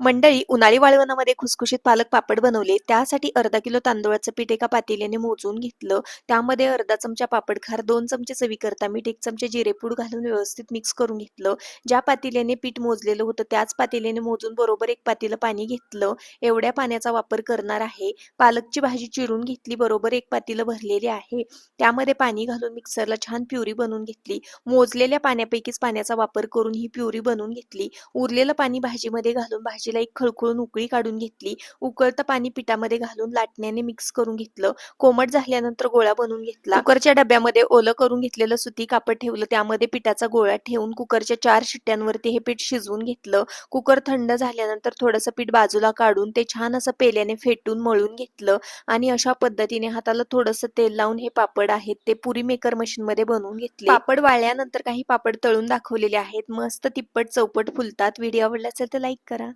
मंडळी उन्हाळी वाळवणामध्ये खुसखुशीत पालक पापड बनवले. त्यासाठी अर्धा किलो तांदूळाचं पीठ एका पातेल्याने मोजून घेतलं. त्यामध्ये अर्धा चमचा पापड खार दोन चमचे चवीकरता मीठ एक चमचे जिरेपूड घालून व्यवस्थित मिक्स करून घेतलं. ज्या पातेल्याने पीठ मोजलेलं होतं त्याच पातेल्याने मोजून बरोबर एक पातेलं पाणी घेतलं. एवढ्या पाण्याचा वापर करणार आहे. पालकची भाजी चिरून घेतली बरोबर एक पातेलं भरलेली आहे. त्यामध्ये पाणी घालून मिक्सरला छान प्युरी बनवून घेतली. मोजलेल्या पाण्यापैकीच पाण्याचा वापर करून ही प्युरी बनवून घेतली. उरलेलं पाणी भाजीमध्ये घालून भाजी मिरचीला एक खळखळून उकळी काढून घेतली. उकळतं पाणी पिठामध्ये घालून लाटण्याने मिक्स करून घेतलं. कोमट झाल्यानंतर गोळा बनवून घेतला. कुकरच्या डब्यामध्ये ओलं करून घेतलेलं सुती कापड ठेवलं. त्यामध्ये पिठाचा गोळा ठेवून कुकरच्या चार शिट्ट्यांवरती हे पीठ शिजवून घेतलं. कुकर थंड झाल्यानंतर थोडंसं पीठ बाजूला काढून ते छान असं पेल्याने फेटून मळून घेतलं. आणि अशा पद्धतीने हाताला थोडंसं तेल लावून हे पापड आहेत ते पुरी मेकर मशीन मध्ये बनवून घेतले. पापड वाळल्यानंतर काही पापड तळून दाखवलेले आहेत. मस्त तिप्पट चौपट फुलतात. व्हिडिओ आवडला असेल तर लाईक करा.